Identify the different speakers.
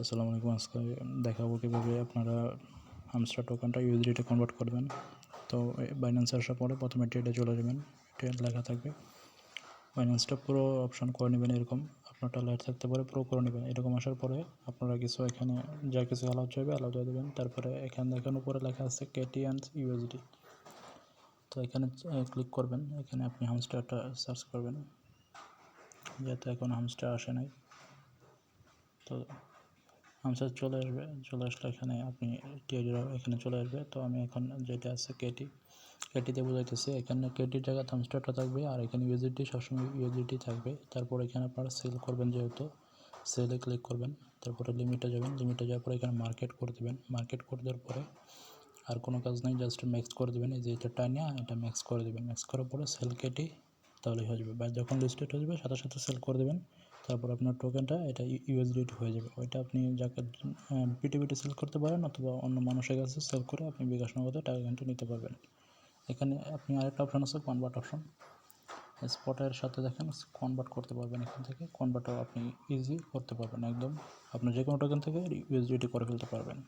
Speaker 1: আসসালামু আলাইকুম, আজকে দেখাবো কীভাবে আপনারা হামস্টার টোকেনটা ইউএসডিতে কনভার্ট করবেন। তো বাইন্যান্স আসার পরে প্রথমে ট্রেডে চলে যাবেন। ট্রেড লেখা থাকবে। বাইন্যান্সটা পুরো অপশান করে নেবেন এরকম। আপনারটা লাইট থাকতে পারে, পুরো করে নেবেন। এরকম আসার পরে আপনারা কিছু এখানে যা কিছু অ্যালাউ চাইবে অ্যালাউ দিয়ে দেবেন। তারপরে এখানে দেখেন উপরে লেখা আছে কেটি অ্যান্ড ইউএসডি তো এখানে ক্লিক করবেন। এখানে আপনি হামস্টারটা সার্চ করবেন। যেহেতু এখন হামস্টার আসে নাই। তো হামস্টার চলে আসবে, চলে আসলে এখানে আপনি এখানে চলে আসবে। তো আমি এখন যেটা আছে কেটি কেটিতে বোঝাইতেছি, এখানে কেটির জায়গায় থামস্টারটা থাকবে আর এখানে ইউএসডিটি সবসময় ইউএসডিটি থাকবে। তারপর এখানে আপনারা সেল করবেন যেহেতু সেলে ক্লিক করবেন, তারপরে লিমিটে যাবেন। লিমিটে যাওয়ার পরে এখানে মার্কেট করে দেবেন। মার্কেট করে দেওয়ার পরে আর কোনো কাজ নেই জাস্ট ম্যাক্স করে দেবেন। এই যে এটা টাইনিয়া এটা ম্যাক্স করে দেবেন। ম্যাক্স করার পরে সেল কেটি তাহলে হয়ে যাবে। বা যখন লিস্টেড হয়ে যাবে, সাথে সাথে সেল করে দেবেন। তারপর আপনার টোকেনটা এটা ইউএসডিটি হয়ে যাবে। ওইটা আপনি যাকে পিটিপিটি সেল করতে পারেন অথবা অন্য মানুষের কাছে সেল করে আপনি বিকাশ নগদে টাকা কিন্তু নিতে পারবেন। এখানে আপনি আরেকটা অপশান আছে কনভার্ট অপশান স্পটের সাথে দেখেন কনভার্ট করতে পারবেন এখান থেকে। কনভার্টও আপনি ইজি করতে পারবেন একদম। আপনি যে কোনো টোকেন থেকে ইউএসডিটি করে ফেলতে পারবেন।